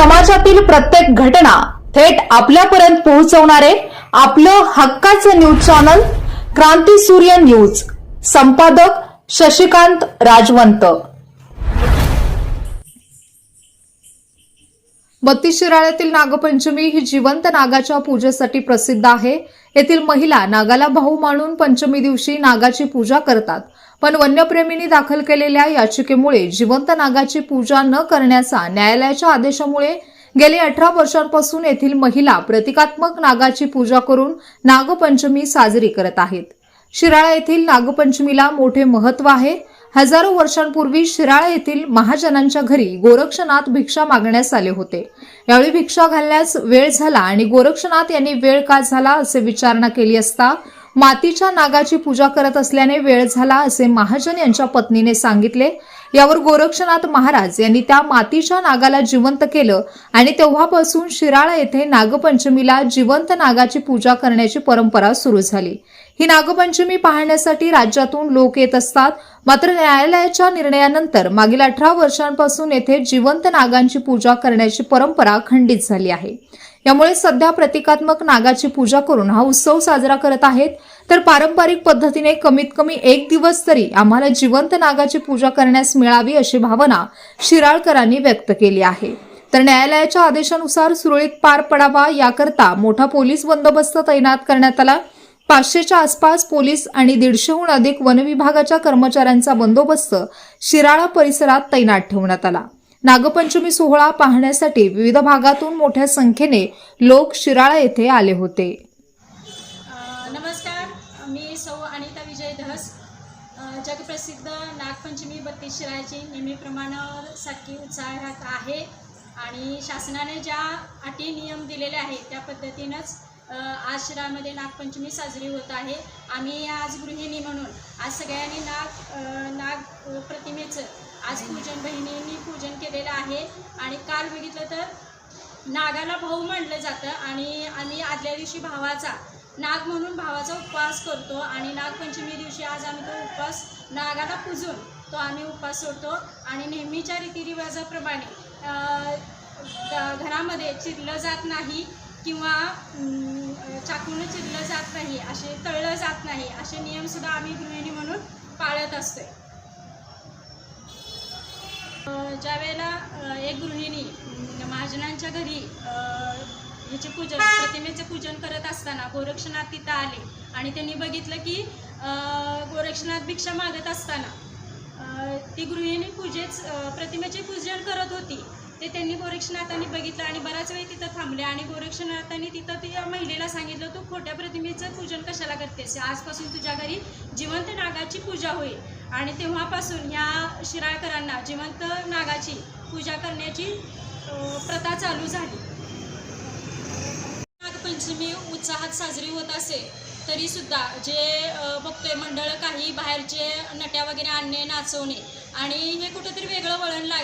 समाजातील प्रत्येक घटना थेट आपल्यापर्यंत पोहोचवणारे आपलं हक्काचं न्यूज चॅनल क्रांती सूर्य न्यूज. संपादक शशिकांत राजवंत. बत्तीस शिराळ्यातील नागपंचमी ही जिवंत नागाच्या पूजेसाठी प्रसिद्ध आहे. येथील महिला नागाला भाऊ मानून पंचमी दिवशी नागाची पूजा करतात. पण वन्यप्रेमींनी दाखल केलेल्या याचिकेमुळे जिवंत नागाची पूजा न करण्याचा न्यायालयाच्या आदेशामुळे गेली अठरा वर्षांपासून येथील महिला प्रतिकात्मक नागाची पूजा करून नागपंचमी साजरी करत आहेत. शिराळा येथील नागपंचमीला मोठे महत्त्व आहे. हजारो वर्षांपूर्वी शिराळा येथील महाजनांच्या घरी गोरक्षनाथ भिक्षा मागण्यास आले होते. यावेळी भिक्षा घालण्यास वेळ झाला आणि गोरक्षनाथ यांनी वेळ का झाला असे विचारणा केली असता मातीच्या नागाची पूजा करत असल्याने वेळ झाला असे महाजन यांच्या पत्नीने सांगितले. यावर गोरक्षनाथ महाराज यांनी त्या मातीच्या नागाला जिवंत केलं आणि तेव्हापासून शिराळा येथे नागपंचमीला जिवंत नागाची पूजा करण्याची परंपरा सुरू झाली. ही नागपंचमी पाहण्यासाठी राज्यातून लोक येत असतात. मात्र न्यायालयाच्या निर्णयानंतर मागील अठरा वर्षांपासून येथे जिवंत नागांची पूजा करण्याची परंपरा खंडित झाली आहे. यामुळे सध्या प्रतिकात्मक नागाची पूजा करून हा उत्सव साजरा करत आहेत. तर पारंपरिक पद्धतीने कमीत कमी एक दिवस तरी आम्हाला जिवंत नागाची पूजा करण्यास मिळावी अशी भावना शिराळकरांनी व्यक्त केली आहे. तर न्यायालयाच्या आदेशानुसार सुरळीत पार पडावा याकरता मोठा पोलीस बंदोबस्त तैनात करण्यात आला. पाचशेच्या आसपास पोलीस आणि दीडशेहून अधिक वनविभागाच्या कर्मचाऱ्यांचा बंदोबस्त शिराळा परिसरात तैनात ठेवण्यात आला. नागपंचमी सोहळा पाहण्यासाठी विविध भागातून मोठ्या संख्येने लोक शिराळा येथे आले होते. नमस्कार. मी सौ अनिता विजय धस. जगप्रसिद्ध नागपंचमी बत्तीस शिरायची नेहमीप्रमाणे सारखी उत्साहात आहे आणि शासनाने ज्या अटी नियम दिलेले आहेत त्या पद्धतीनंच आज नागपंचमी साजरी होत आहे. आम्ही आज गृहिणी म्हणून आज सगळ्यांनी नाग नाग प्रतिमेचं आज पूजन बहिणींनी पूजन केलेलं आहे. आणि काल बघितलं तर नागाला भाऊ मानलं जातं आणि आम्ही आदल्या दिवशी भावाचा नाग म्हणून भावाचा उपवास करतो आणि नागपंचमी दिवशी आज आम्ही तो उपवास नागाला पुजून तो आम्ही उपवास सोडतो. आणि नेहमीच्या रीतिरिवाजाप्रमाणे घरामध्ये चिरलं जात नाही. किंवा अं, चाकून चिरलं जात नाही असे तळलं जात नाही असे नियमसुद्धा आम्ही गृहिणी म्हणून पाळत असतोय. ज्या ज्यावेळेला एक गृहिणी महाजनांच्या घरी ह्याचे पूजन प्रतिमेचे पूजन करत असताना गोरक्षनाथ तिथं आले आणि त्यांनी बघितलं की गोरक्षनाथ भिक्षा मागत असताना ती गृहिणी पूजेच प्रतिमेचे पूजन करत होती. ते त्यांनी गोरक्षनाथांनी बघितलं आणि बराच वेळ तिथं थांबले. आणि गोरक्षनाथांनी तिथं त्या महिलेला सांगितलं तू खोट्या प्रतिमेचं पूजन कशाला करतेस? आजपासून तुझ्या घरी जिवंत नागाची पूजा होईल. आणि तेव्हापासून ह्या शिराळकरांना जिवंत नागाची पूजा करण्याची प्रथा चालू झाली. नागपंचमी उत्साहात साजरी होत असे तरीसुद्धा जे बघतोय मंडळ काही बाहेरचे नट्या वगैरे आणणे नाचवणे आणि हे कुठंतरी वेगळं वळण लागायला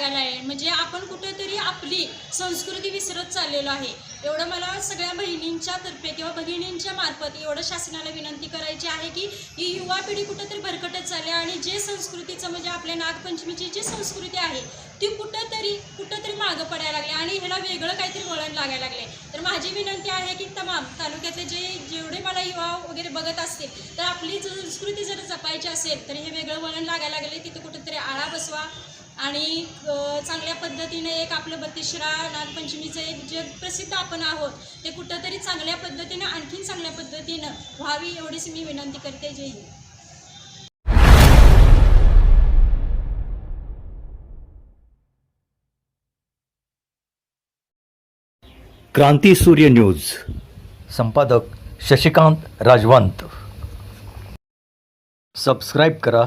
म्हणजे आपण कुठंतरी आपली संस्कृती विसरत चाललेलो आहे. एवढं मला सगळ्या बहिणींच्या तर्फे किंवा बहिणींच्या मार्फत एवढं शासनाला विनंती करायची आहे की ही युवा पिढी कुठंतरी भरकटत चालली आहे आणि जे संस्कृतीचं म्हणजे आपल्या नागपंचमीची जी संस्कृती आहे ती कुठंतरी कुठंतरी मागं पडायला लागली आणि ह्याला वेगळं काहीतरी वळण लागायला लागले. तर माझी विनंती आहे की तमाम तालुक्यातले जे जेवढे मला युवा वगैरे बघत असतील तर आपली संस्कृती जर जपायची असेल तर हे वेगळं वळण लागायला लागले. तिथे कुठंतरी आळा बसवा आणि चांगल्या पद्धतीने एक आपलं बत्तीसशिरा नागपंचमीचं एक जे प्रसिद्ध आपण आहोत. ते कुठंतरी चांगल्या पद्धतीनं आणखीन चांगल्या पद्धतीनं व्हावी एवढीच मी विनंती करते. जय हिंद. क्रांती सूर्य न्यूज. संपादक शशिकांत राजवंत. सबस्क्राईब करा.